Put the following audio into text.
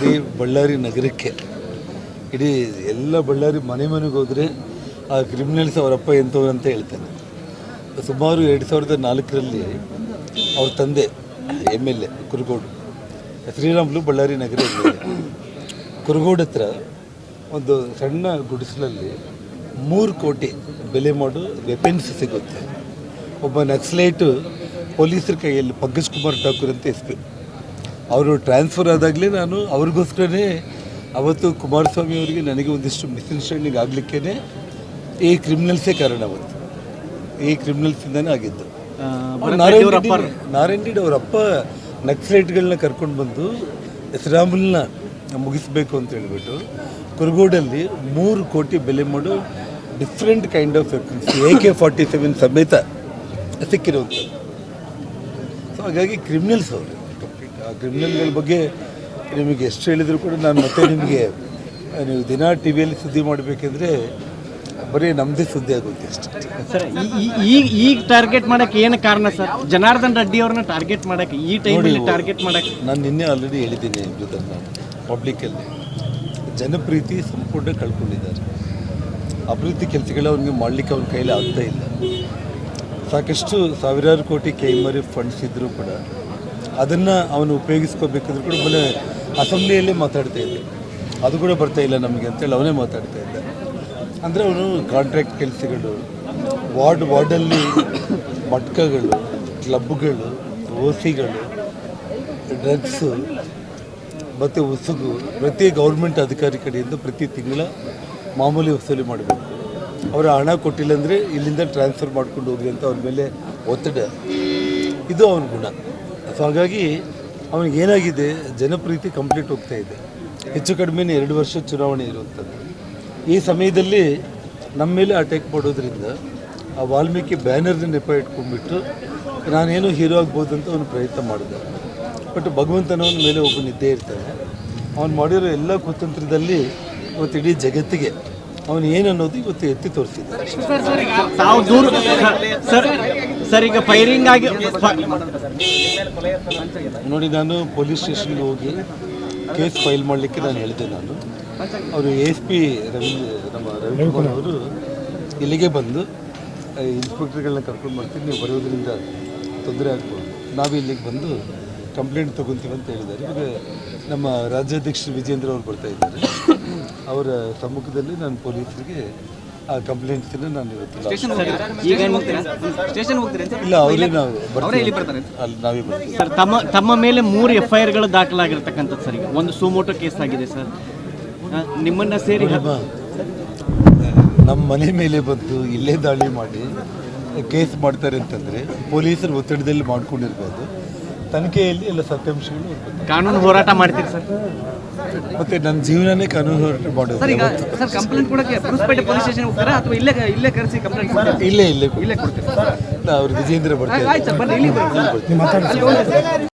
ಇಡೀ ಬಳ್ಳಾರಿ ನಗರಕ್ಕೆ, ಇಡೀ ಎಲ್ಲ ಬಳ್ಳಾರಿ ಮನೆ ಮನೆಗೆ ಹೋದರೆ ಆ ಕ್ರಿಮಿನಲ್ಸ್ ಅವರಪ್ಪ ಎಂಥವ್ರು ಅಂತ ಹೇಳ್ತಾನೆ. ಸುಮಾರು ಎರಡು ಸಾವಿರದ ನಾಲ್ಕರಲ್ಲಿ ಅವ್ರ ತಂದೆ, M L A Kurugodu, Sriramulu Ballari ನಗರ ಕುರುಗೋಡು ಹತ್ರ ಒಂದು ಸಣ್ಣ ಗುಡಿಸಲಲ್ಲಿ ಮೂರು ಕೋಟಿ ಬೆಲೆ ಮಾಡೋ ವೆಪನ್ಸ್ ಸಿಗುತ್ತೆ. ಒಬ್ಬ ನಕ್ಸಲೈಟು ಪೊಲೀಸರ ಕೈಯಲ್ಲಿ ಪಂಕಜ್ ಕುಮಾರ್ ಠಾಕೂರ್ ಅಂತ ಪಿ. ಅವರು ಟ್ರಾನ್ಸ್ಫರ್ ಆದಾಗಲೇ ನಾನು ಅವ್ರಿಗೋಸ್ಕರನೇ ಅವತ್ತು ಕುಮಾರಸ್ವಾಮಿ ಅವರಿಗೆ ನನಗೆ ಒಂದಿಷ್ಟು ಮಿಸ್ಅಂಡರ್ಸ್ಟ್ಯಾಂಡಿಂಗ್ ಆಗಲಿಕ್ಕೇ ಈ ಕ್ರಿಮಿನಲ್ಸೇ ಕಾರಣ ಅವತ್ತು. ಈ ಕ್ರಿಮಿನಲ್ಸಿಂದನೇ ಆಗಿದ್ದು. ನಾರಾಯಣ ರೆಡ್ಡಿ ಅವ್ರ ಅಪ್ಪ ನಕ್ಸಲೈಟ್ಗಳನ್ನ ಕರ್ಕೊಂಡು ಬಂದು ಶ್ರೀರಾಮುಲ್ನ ಮುಗಿಸ್ಬೇಕು ಅಂತ ಹೇಳಿಬಿಟ್ಟು ಕುರುಗೋಡಲ್ಲಿ ಮೂರು ಕೋಟಿ ಬೆಲೆ ಮಾಡೋ different kind of weapons A K forty seven ಸಮೇತ ಸಿಕ್ಕಿರುವಂಥದ್ದು ಸೊ ಹಾಗಾಗಿ ಕ್ರಿಮಿನಲ್ಸ್ ಅವರು. ಕ್ರಿಮಿನಲ್ಗಳ ಬಗ್ಗೆ ನಿಮಗೆ ಎಷ್ಟು ಹೇಳಿದರೂ ಕೂಡ ನಾನು ಮತ್ತೆ ನಿಮಗೆ ನೀವು ದಿನ ಟಿ ವಿಯಲ್ಲಿ ಸುದ್ದಿ ಮಾಡಬೇಕೆಂದ್ರೆ ಬರೀ ನಮ್ಮದೇ ಸುದ್ದಿ ಆಗುತ್ತೆ ಅಷ್ಟೇ. ಸರ್ ಈಗ ಈಗ ಟಾರ್ಗೆಟ್ ಮಾಡೋಕ್ಕೆ ಏನು ಕಾರಣ ಸರ್? ಜನಾರ್ದನ್ ರೆಡ್ಡಿ ಅವ್ರನ್ನ ಟಾರ್ಗೆಟ್ ಮಾಡಕ್ಕೆ ಈ ಟೈಮಲ್ಲಿ ಟಾರ್ಗೆಟ್ ಮಾಡಕ್ಕೆ ನಾನು ನಿನ್ನೆ ಆಲ್ರೆಡಿ ಹೇಳಿದ್ದೀನಿ ಜೊತೆ ನಾನು ಪಬ್ಲಿಕ್ಕಲ್ಲಿ ಜನಪ್ರೀತಿ ಸಂಪೂರ್ಣ ಕಳ್ಕೊಂಡಿದ್ದಾರೆ. ಅಭಿವೃದ್ಧಿ ಕೆಲಸಗಳ ಅವ್ರಿಗೆ ಮಾಡಲಿಕ್ಕೆ ಅವ್ರ ಕೈಲಿ ಆಗ್ತಾ ಇಲ್ಲ. ಸಾಕಷ್ಟು ಸಾವಿರಾರು ಕೋಟಿ ಕೈಮರಿ ಫಂಡ್ಸ್ ಇದ್ದರೂ ಕೂಡ ಅದನ್ನು ಅವನು ಉಪಯೋಗಿಸ್ಕೋಬೇಕಾದ್ರೂ ಕೂಡ ಮೊನ್ನೆ ಅಸೆಂಬ್ಲಿಯಲ್ಲೇ ಮಾತಾಡ್ತಾ ಇದ್ದೆ. ಅದು ಕೂಡ ಬರ್ತಾ ಇಲ್ಲ ನಮಗೆ ಅಂತೇಳಿ ಅವನೇ ಮಾತಾಡ್ತಾ ಇದ್ದ. ಅಂದರೆ ಅವನು ಕಾಂಟ್ರಾಕ್ಟ್ ಕೆಲಸಗಳು, ವಾರ್ಡ್, ವಾರ್ಡಲ್ಲಿ ಮಟ್ಕಗಳು, ಕ್ಲಬ್ಗಳು, ಓಸಿಗಳು, ಡ್ರಗ್ಸು, ಮತ್ತು ಉಸುಗು, ಪ್ರತಿ ಗೌರ್ಮೆಂಟ್ ಅಧಿಕಾರಿ ಕಡೆಯಿಂದ ಪ್ರತಿ ತಿಂಗಳ ಮಾಮೂಲಿ ವಸೂಲಿ ಮಾಡಬೇಕು. ಅವರ ಹಣ ಕೊಟ್ಟಿಲ್ಲ ಅಂದರೆ ಇಲ್ಲಿಂದ ಟ್ರಾನ್ಸ್ಫರ್ ಮಾಡ್ಕೊಂಡು ಹೋಗ್ಲಿ ಅಂತ ಅವ್ರ ಮೇಲೆ ಒತ್ತಡ. ಇದು ಅವನ ಗುಣ. ಸೊ ಹಾಗಾಗಿ ಅವನಿಗೆ ಏನಾಗಿದೆ? ಜನಪ್ರೀತಿ ಕಂಪ್ಲೀಟ್ ಹೋಗ್ತಾ ಇದೆ. ಹೆಚ್ಚು ಕಡಿಮೆ ಎರಡು ವರ್ಷ ಚುನಾವಣೆ ಇರುವಂಥದ್ದು ಈ ಸಮಯದಲ್ಲಿ ನಮ್ಮ ಮೇಲೆ ಅಟ್ಯಾಕ್ ಮಾಡೋದ್ರಿಂದ ಆ ವಾಲ್ಮೀಕಿ ಬ್ಯಾನರ್ನ ನೆಪ ಇಟ್ಕೊಂಡ್ಬಿಟ್ಟು ನಾನೇನು ಹೀರೋ ಆಗ್ಬೋದು ಅಂತ ಅವನು ಪ್ರಯತ್ನ ಮಾಡಿದೆ. ಬಟ್ ಭಗವಂತನವನ ಮೇಲೆ ಒಬ್ಬ ನಿದ್ದೆ ಇರ್ತಾನೆ. ಅವನು ಮಾಡಿರೋ ಎಲ್ಲ ಕುತಂತ್ರದಲ್ಲಿ ಇವತ್ತು ಇಡೀ ಜಗತ್ತಿಗೆ ಅವನು ಏನು ಅನ್ನೋದು ಇವತ್ತು ಎತ್ತಿ ತೋರಿಸಿದ್ದಾನೆ ತಾವು ದೂರ ಸರ್- ಸರ್ ಈಗ ಫೈರಿಂಗ್ ಆಗಿ ನೋಡಿ ನಾನು ಪೊಲೀಸ್ ಸ್ಟೇಷನ್ಗೆ ಹೋಗಿ ಕೇಸ್ ಫೈಲ್ ಮಾಡಲಿಕ್ಕೆ ನಾನು ಹೇಳಿದೆ ನಾನು. ಅವರು ಎಸ್ ಪಿ ರವಿ ನಮ್ಮ ರವಿಕುಮಾರ್ ಅವರು ಇಲ್ಲಿಗೆ ಬಂದು ಇನ್ಸ್ಪೆಕ್ಟರ್ಗಳನ್ನ ಕರ್ಕೊಂಡು ಬರ್ತೀನಿ ನೀವು ಬರೋದ್ರಿಂದ ತೊಂದರೆ ಆಗ್ಬೋದು. ನಾವು ಇಲ್ಲಿಗೆ ಬಂದು ಕಂಪ್ಲೇಂಟ್ ತೊಗೊತೀವಿ ಅಂತ ಹೇಳಿದ್ದಾರೆ. ಇವಾಗ ನಮ್ಮ ರಾಜ್ಯಾಧ್ಯಕ್ಷ ವಿಜೇಂದ್ರ ಅವರು ಬರ್ತಾ ಇದ್ದಾರೆ. ಅವರ ಸಮ್ಮುಖದಲ್ಲಿ ನಾನು ಪೊಲೀಸರಿಗೆ ಆ ಕಂಪ್ಲೇಂಟ್ಸನ್ನು ನಾನು ಇವತ್ತು ಸ್ಟೇಷನ್ ಹೋಗ್ತೀರಿ? ಇಲ್ಲ ಅವರೇ ನಾವು ಬರ್ತೀವಿ. ಅಲ್ಲಿ ನಾವೇ ಬರ್ತೀವಿ. ಸರ್ ತಮ್ಮ ತಮ್ಮ ಮೇಲೆ ಮೂರು ಎಫ್ ಐ ಆರ್ಗಳು ದಾಖಲಾಗಿರ್ತಕ್ಕಂಥದ್ದು ಸರ್ ಈಗ. ಒಂದು ಸುಮೋಟೋ ಕೇಸ್ ಆಗಿದೆ ಸರ್. ನಿಮ್ಮನ್ನ ಸೇರಿ ನಮ್ಮ ಮನೆ ಮೇಲೆ ಬಂದು ಇಲ್ಲೇ ದಾಳಿ ಮಾಡಿ ಕೇಸ್ ಮಾಡ್ತಾರೆ ಅಂತಂದರೆ ಪೊಲೀಸರು ಒತ್ತಡದಲ್ಲಿ ಮಾಡ್ಕೊಂಡಿರ್ಬೋದು. ತನಿಖೆಯಲ್ಲಿ ಎಲ್ಲ ಸತ್ಯಾಂಶಗಳು. ಕಾನೂನು ಹೋರಾಟ ಮಾಡ್ತೀರಿ ಸರ್? ಮತ್ತೆ ನನ್ನ ಜೀವನನೇ ಕಾನೂನು ಹೋರಾಟ ಮಾಡೋದು ಸರ್ ಕಂಪ್ಲೇಂಟ್ ಕೊಡಕ್ಕೆ ಬುರುಸ್ಪೇಟೆ ಪೊಲೀಸ್ ಸ್ಟೇಷನ್ ಹೋಗ್ತಾರಾ ಅಥವಾ ಇಲ್ಲೇ ಇಲ್ಲೇ ಕರೆಸಿ ಕಂಪ್ಲೇಂಟ್ ಕೊಡ್ತಾರೆ? ಇಲ್ಲೇ ಇಲ್ಲೇ ಇಲ್ಲೇ ಕೊಡ್ತೀರಾ? ಅವ್ರು ವಿಜೇಂದ್ರ ಬರ್ತಾರೆ ಆಯ್ತು ಸರ್ ಬನ್ನಿ ಇಲ್ಲಿ ಬರ್ತೀನಿ.